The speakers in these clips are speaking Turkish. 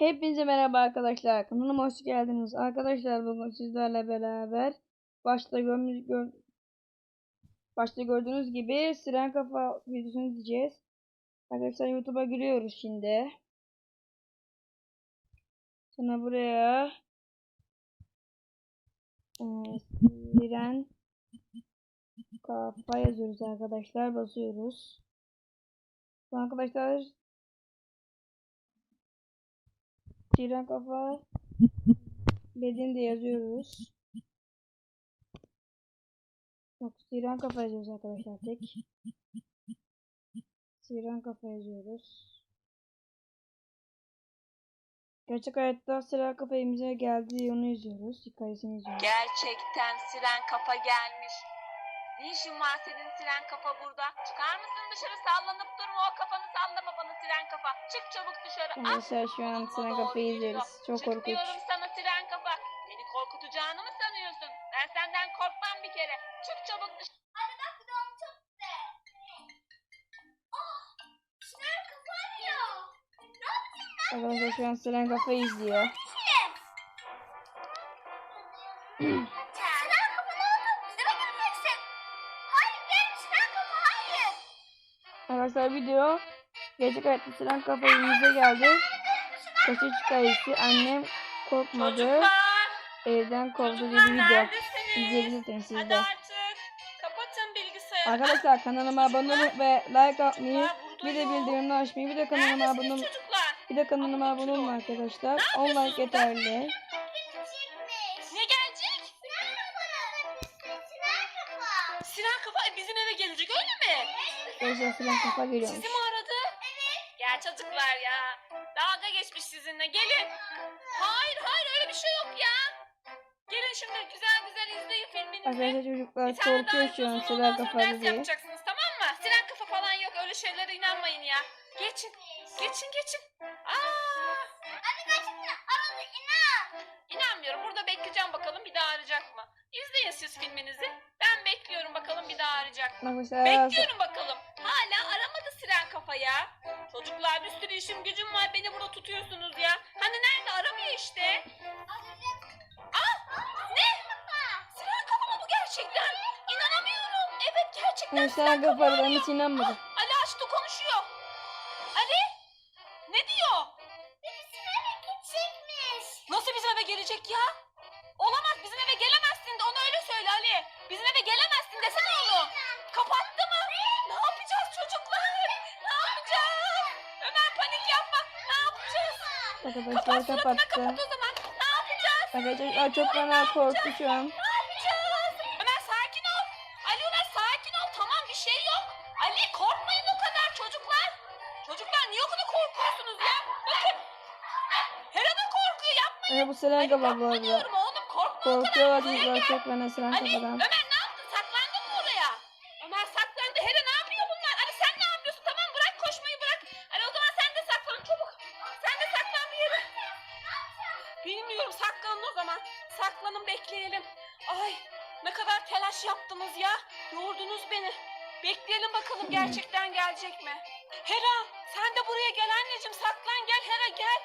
Hepinize merhaba arkadaşlar. Kanalıma hoş geldiniz. Arkadaşlar bugün sizlerle beraber başta gördüğünüz, gör- başta gördüğünüz gibi Siren Kafa videosunu izleyeceğiz. Arkadaşlar YouTube'a giriyoruz şimdi. Sonra buraya eee, Siren Kafa yazıyoruz arkadaşlar. Basıyoruz. Arkadaşlar Siren kafa dediğini de yazıyoruz. Yok Siren kafa yazıyoruz arkadaşlar tek. Siren kafa yazıyoruz. Gerçek hayatta Siren kafa evimize geldi onu yazıyoruz. Hikayesini yazıyoruz. Gerçekten siren kafa gelmiş. Ne işin var senin siren kafa burada? Çıkar mısın dışarı sallanıp durma o kafanı sallama bana siren kafa. Çık çabuk dışarı. Arkadaşlar şu an Siren kafayı izliyoruz. Çok Çık korkunç. diyorum sana siren kafa. Beni korkutacağını mı sanıyorsun? Ben senden korkmam bir kere. Çık çabuk dışarı. Hadi bak bir de onu çok güzel. Ah! Şunlar kapanıyor. Ne yapayım ben? Arkadaşlar şu an Siren kafayı izliyor. Arkadaşlar video gerçek hayatta Siren kafa evimize geldi. Kaçış hikayesi annem korkmadı. Çocuklar. Evden kovdu bir video. İzleyebilirsiniz siz Hadi de. artık. Kapatın bilgisayarı. Arkadaşlar kanalıma abone olup ve like atmayı, bir de bildirimleri açmayı, bir de kanalıma abone Neredesiniz ol- çocuklar? bir de kanalıma abone olun arkadaşlar. 10 like yeterli. Sinan kafa bizim eve gelecek öyle mi? Arkadaşlar Siren kafa geliyormuş. Sizi mi aradı? Evet. Gel çocuklar ya. Dalga geçmiş sizinle. Gelin. Hayır hayır öyle bir şey yok ya. Gelin şimdi güzel güzel izleyin filminizi. Arkadaşlar çocuklar korkuyor şu an sonra kafalı ders diye. yapacaksınız tamam mı? Siren kafa falan yok öyle şeylere inanmayın ya. Geçin. Geçin geçin. Aa, Hadi kaçın. Aradı inan. inanmıyorum. Burada bekleyeceğim bakalım bir daha arayacak mı? İzleyin siz filminizi. Ben bekliyorum bakalım bir daha arayacak mı? Arkadaşlar Bekliyorum bakalım. Hala aramadı siren kafaya. Çocuklar bir sürü işim gücüm var. Beni burada tutuyorsunuz ya. Hani nerede aramıyor işte. Aa, ne? Siren kafa mı bu gerçekten? İnanamıyorum. Evet gerçekten yani siren kafa arıyor. hiç inanmadım. Ali açtı konuşuyor. Ali? Ne diyor? Bizim eve gidecekmiş. Nasıl bizim eve gelecek ya? Olamaz bizim eve gelemezsin de ona öyle söyle Ali. Bizim eve gelemezsin desene onu. Kapattı mı? Ne yapacağız panik yapma. Ne yapacağız? Arkadaşlar Kapat kapattı. kapat o zaman. Ne yapacağız? Arkadaşlar çok fena korktu şu an. Ne yapacağız? Ömer sakin ol. Ali Ömer sakin ol. Tamam bir şey yok. Ali korkmayın o kadar çocuklar. Çocuklar niye o kadar korkuyorsunuz ya? Bakın. Hera da korkuyor yapmayın. Evet bu Siren Ali kafa bu korkma arada. diyorum oğlum korkma o kadar. Korkuyorlar çocuklar çok fena Siren Ali kafadan. Ömer Saklanın bekleyelim. Ay ne kadar telaş yaptınız ya. Yordunuz beni. Bekleyelim bakalım gerçekten gelecek mi? Hera sen de buraya gel anneciğim saklan gel Hera gel.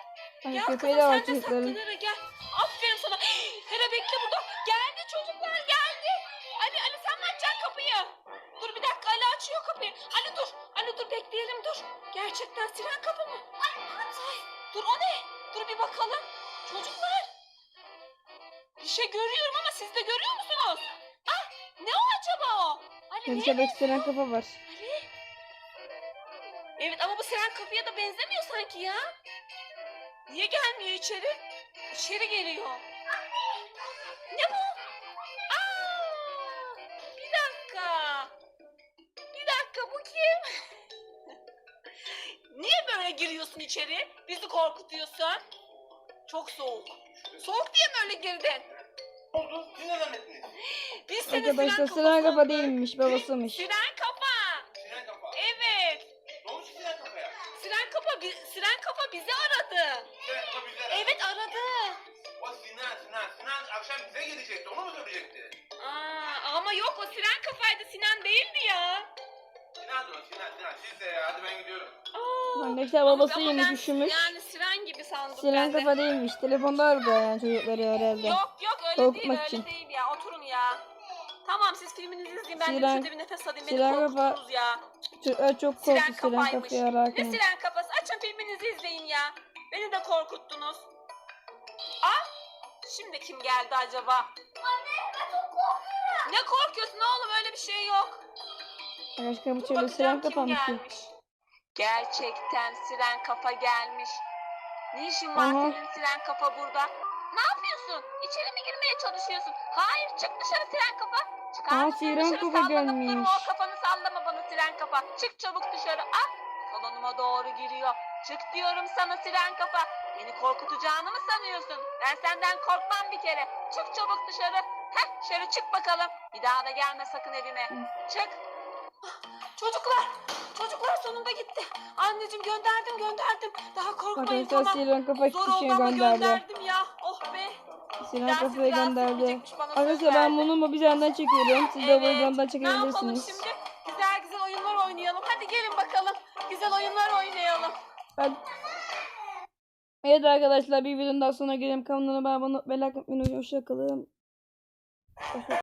Ay Gel kızım sen de saklan. Hera gel. Aferin sana. Hera bekle burada. Geldi çocuklar geldi. Ali Ali sen mi açacaksın kapıyı? Dur bir dakika Ali açıyor kapıyı. Ali dur. Ali dur bekleyelim dur. Gerçekten siren kapı mı? Ay, ay, dur o ne? Dur bir bakalım. Çocuklar. Bir şey görüyorum ama siz de görüyor musunuz? Ah ne o acaba o? Ali ne? Köpek Siren kafa var. Ali. Evet ama bu siren kapıya da benzemiyor sanki ya. Niye gelmiyor içeri? İçeri geliyor. Ne bu? Aa, bir dakika. Bir dakika bu kim? Niye böyle giriyorsun içeri? Bizi korkutuyorsun. Çok soğuk. Soğuk diye mi öyle girdin? Oldu? Siz ne zannettiniz? Biz seni Arkadaşlar siren Siren kafa değilmiş babasıymış. Siren kafa. Siren kafa. Evet. Ne olmuş Siren kafaya? Siren kafa, bi- Siren kafa bizi aradı. Siren kafa bize. Evet aradı. O Sinan, Sinan. Sinan akşam bize gelecekti. Onu mu söyleyecekti? Aa, ama yok o Siren kafaydı Sinan değildi ya. Sinan dur, Sinan, Sinan. Siz de ya. Hadi ben gidiyorum. Aa, Arkadaşlar ama babası ben üşümüş. Yani Siren gibi sandım Siren ben de. kafa değilmiş. Telefonda arada yani çocukları herhalde. Yok yok öyle Korkutmak değil öyle için. değil ya oturun ya. Tamam siz filminizi izleyin ben de Siren- şurada bir nefes alayım beni Siren korkuttunuz ya. Çocuklar çok Siren korktu Siren kafaymış. kafayı Ne ararken. siren kafası açın filminizi izleyin ya. Beni de korkuttunuz. Ah şimdi kim geldi acaba? Anne ben çok korkuyorum. Ne korkuyorsun oğlum öyle bir şey yok. Arkadaşlar bu Dur çocuk bakacağım Siren kim kafamış. ki. gelmiş. Gerçekten siren kafa gelmiş. Ne işin var Aha. senin siren kafa burada? Yapıyorsun? İçeri mi girmeye çalışıyorsun? Hayır çık dışarı siren kafa. Çıkar Aa, dışarı kafa sallanıp durma o kafanı sallama bana siren kafa. Çık çabuk dışarı. Ah salonuma doğru giriyor. Çık diyorum sana siren kafa. Beni korkutacağını mı sanıyorsun? Ben senden korkmam bir kere. Çık çabuk dışarı. Heh şöyle çık bakalım. Bir daha da gelme sakın evime. Çık. Çocuklar, çocuklar sonunda gitti. Anneciğim gönderdim gönderdim. Daha korkmayın Arkadaşlar tamam. Siren kafa Zor kişiye oldu ama gönderdi. gönderdim ya. Oh be. Kafayı biraz gönderdi. Arkadaşlar ben bunu mobilden çekiyorum. Siz de Evet. mobilden Ne yapalım çekebilirsiniz. şimdi? Güzel güzel oyunlar oynayalım. Hadi gelin bakalım. Güzel oyunlar oynayalım. Ben... Evet arkadaşlar bir videonun daha sonuna gelelim. Kanalıma abone olmayı, like atmayı, hoşçakalın. Hoşça